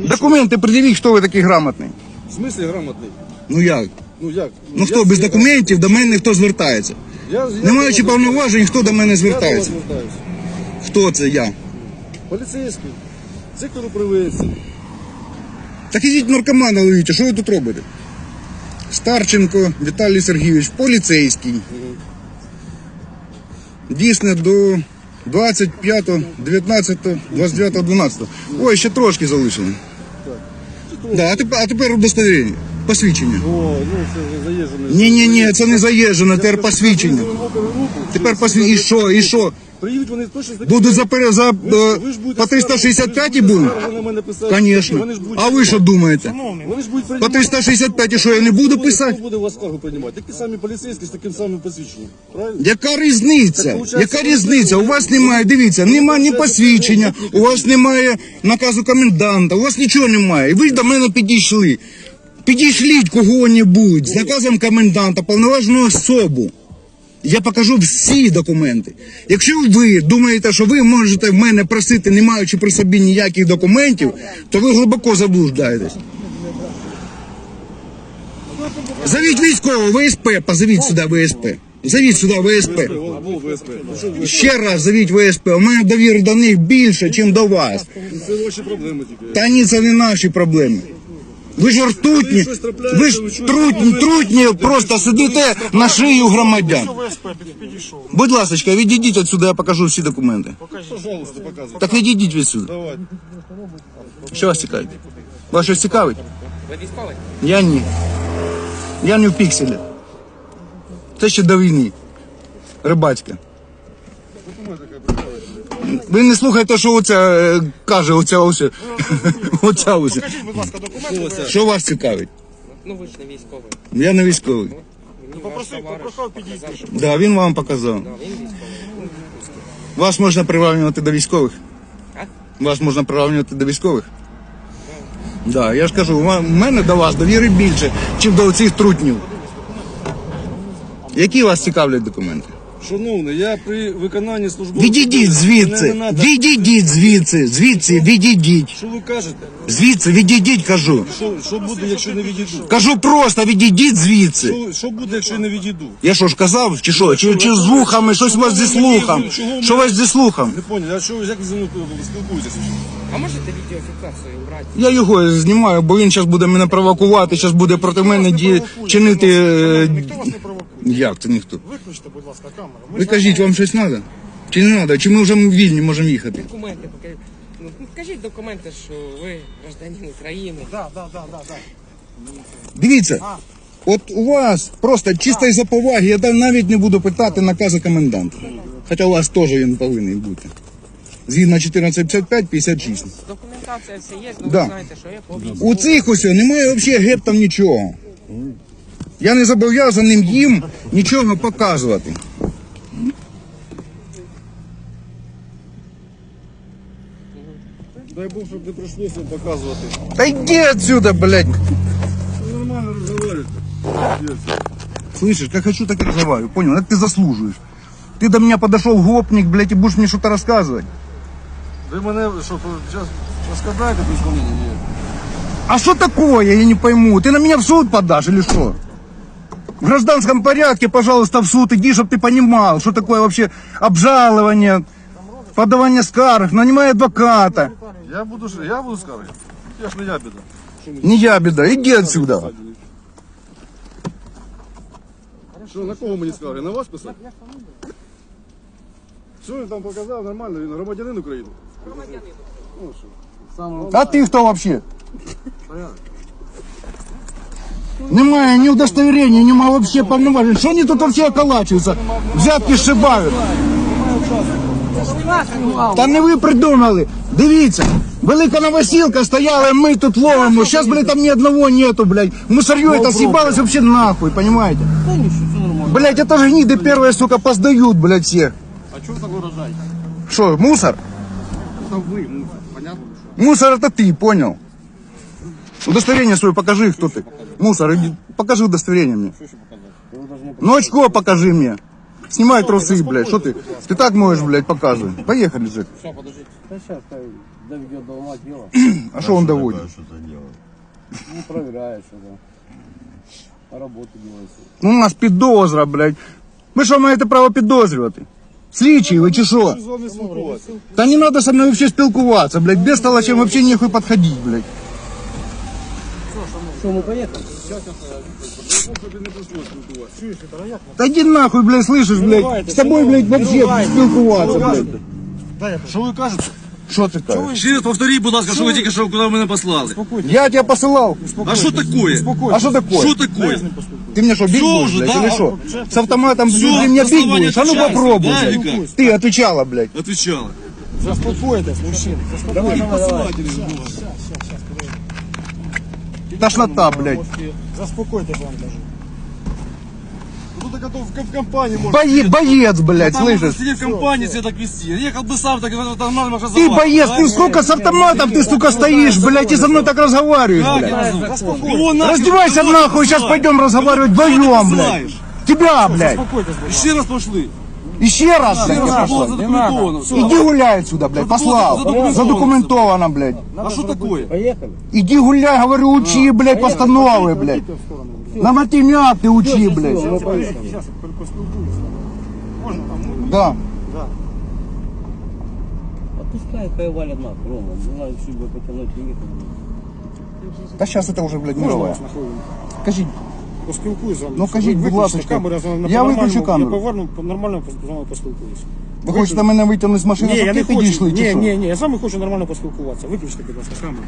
Документи пред'явіть, хто ви такий грамотний. В смысле грамотний? Ну як? Ну як? Ну хто без документів до мене хто звертається? Я, Не маючи повноважень, хто до мене Я звертається? до вас звертаюся. Хто це я? Поліцейський. Сектору превенції. Так ідіть наркомана ловіть, а що ви тут робите? Старченко Віталій Сергійович, поліцейський. Дійсно до 25, 19, 29, 12. Ой, ще трошки залишили. Да, а тепер, а тепер удостоверення. Посвідчення. О, ну це вже заїжджене. Ні, ні, ні, це не заїжджене, тепер посвідчення. Тепер посвідчення. І що, і що? Приїдуть вони точно такі. Буду за, пере- за, е, ж по 365 і буду? Звісно. Ж будуть- А ви що думаєте? Вони ж будуть По 365 і що, я не буду писати? Хто буде у вас скаргу приймати? Такі самі поліцейські з таким самим посвідченням. Правильно? Яка різниця? Яка різниця? У вас немає, дивіться, немає ні посвідчення, у вас немає наказу коменданта, у вас нічого немає. І ви до мене підійшли. Підійшліть кого-небудь з наказом коменданта, повноважену особу. Я покажу всі документи. Якщо ви думаєте, що ви можете в мене просити, не маючи при собі ніяких документів, то ви глибоко заблуждаєтесь. Зовіть військового ВСП, позовіть сюди ВСП. Зовіть сюди ВСП. Ще раз зовіть ВСП. У мене довіри до них більше, ніж до вас. Це ваші проблеми тільки. Та ні, це не наші проблеми. Ви ж ртутні, ви ж трутні, трутні просто сидите на шию громадян. Будь ласка, відійдіть отсюди, я покажу всі документи. Пожалуйста. Так відійдіть відсюди. Що вас цікавить? Вас щось цікавить? Я ні. Я не в пікселі. Це ще до війни. Рибацька. Ви не слухайте, що оця е, каже, оця ось. Оця ось. Покажіть, будь ласка, документи. Що вас цікавить? Ну ви ж не військовий. Я не військовий. Мені Попросив, попрохав підійти. Да, він вам показав. Да, він військовий. Ну, Вас можна прирівнювати до військових? А? Вас можна прирівнювати до військових? Да, я ж кажу, у мене до вас довіри більше, ніж до цих трутнів. Які вас цікавлять документи? Шановний, я при виконанні службового... Відійдіть звідси. Відійдіть звідси. Звідси, відійдіть. Що ви кажете? Звідси, відійдіть, кажу. Що, що буде, якщо не відійду? Кажу просто, відійдіть звідси. Що, що буде, якщо я не відійду? Я що ж казав, чи що? Чи, чи з вухами, щось у вас зі слухом? Що у вас зі слухом? Не понял, а що ви як ви зі мною спілкуєтеся? А можете відеофіксацію брати? Я його знімаю, бо він зараз буде мене провокувати, зараз буде проти мене ді... чинити. Ніхто вас не провокує. Як це ніхто? Виключте, будь ласка, камеру. Ми Ви кажіть, вам щось треба? Чи не треба? Чи ми вже вільні можемо їхати? Документи покажіть. Ну, покажіть документи, що ви гражданин України. Да, да, да, да, да. Дивіться, от у вас просто чисто із-за поваги, я там навіть не буду питати наказу коменданта. Хоча у вас теж він повинен бути. Згідно 1455, 56. Документація все є, ну Да. ви знаєте, що я по. У цих ось немає взагалі геп там нічого. Я не зобов'язаний їм нічого показувати. Дай Бог, щоб не прийшлося вам показувати. Та йди отсюда, блядь. Ви нормально розговорюєте. Слышишь, как хочу, так и разговариваю. Понял? Это ты заслуживаешь. Ты до меня подошел гопник, блядь, и будешь мне что-то рассказывать. Ви мене що, зараз розкладаєте при исполнении? Ні. А что такое, я не пойму. Ты на меня в суд подашь или что? В гражданском порядке, пожалуйста, в суд иди, чтобы ты понимал, что такое вообще обжалование, подавание скарг, нанимай адвоката. Я буду, ж- я буду скаржити. Я ж не я біда. Не я беда, иди отсюда. Що, на кого мені скарги? На вас писати? Що він там показав? Нормально, він громадянин України. Ну, що, саме А ты кто вообще? Немає ні удостоверения, нема вообще повноважень. Що вони тут вообще околачуються? Взятки сшибають. Та не ви придумали. Дивіться, велика новосілка стояла, ми тут ловимо. Зараз, блядь, там ні одного нету, блядь. Мусорье это съебалось вообще нахуй, понимаете? Блядь, это же гниды первые, сука, поздают, блядь, всех. А чого так виражаєте? Что, мусор? Це ви, ну, понятно? Мусор это ты, понял? Удостоверение свое покажи, кто ты. Мусор, иди, покажи удостоверение мне. Ну очко покажи мне. Знімай труси, блядь, що ти? Ти так можеш, блядь, показуй. Поїхали, Жек. Все, подождіть. Да сейчас доведет до ума дело. А що він доводить? Ну, проверяет что-то. А работу делается. Ну, у нас підозра, блядь. Ви що маєте право підозрювати? Слідчий ви чи що? З вами спілкуватися. Та не треба со мною взагалі спілкуватися, блядь. Без толочем вообще нехуй підходити, блядь. Что, мы поехали? Чуєш, Вітер, а як? Та йди нахуй, блядь, слышиш, блядь. З тобою, блядь, вообще спілкуватися, блядь. Дай я Що ви кажете? Що ти кажеш? Ще раз повторіть, будь ласка, що ви тільки що куди мене послали. Я тебе посилав. А що таке? А що такое? Що таке? Ты мне что, бить Всё будешь, уже, блядь, да, или а что? С автоматом Всё, ты меня бить основание будешь? А ну отвечай, попробуй, да, блядь. или как? Ты отвечала, блядь. Отвечала. Заспокойтесь, мужчина. Давай, давай, давай. Тошнота, блядь. Заспокойтесь, вам даже. Ну так а то в, в компанії може. Бое- боец, блядь, слышишь? сидеть в компании себя так вести. Я ехал бы сам, так нормально можно Ты боец, ты сколько с автоматом ты, сука, стоишь, блядь, и со мной так разговариваешь, блядь. Раздевайся нахуй, сейчас пойдем разговаривать вдвоем, блядь. Тебя, блядь. Еще раз пошли. Еще раз, блядь, раз я было пошла. задокументовано. Всё. Иди гуляй отсюда, блядь, послал. Задокументовано. Задокументовано, блядь. А что такое? Поехали. Иди гуляй, говорю, учи, блядь, постановы, блядь. Нормативные акты учи, блядь. Сейчас я поспілкуюся. Можна там? Ну, Да. Отпускай, хай валят нахуй, Рома. Не надо чуть бы потянуть ехать. Да сейчас это уже, блядь, мировая. на? Скажіть, Поспілкуюсь з вами. Ну, кажіть, будь ласка, камеру, я, виключу камеру. Я поверну, по нормально з вами поспілкуюся. ви хочете мене витягнути з машини, щоб ти не підійшли, чи Ні, що? ні, ні, я з вами хочу нормально поспілкуватися. Виключте, будь ласка, камеру.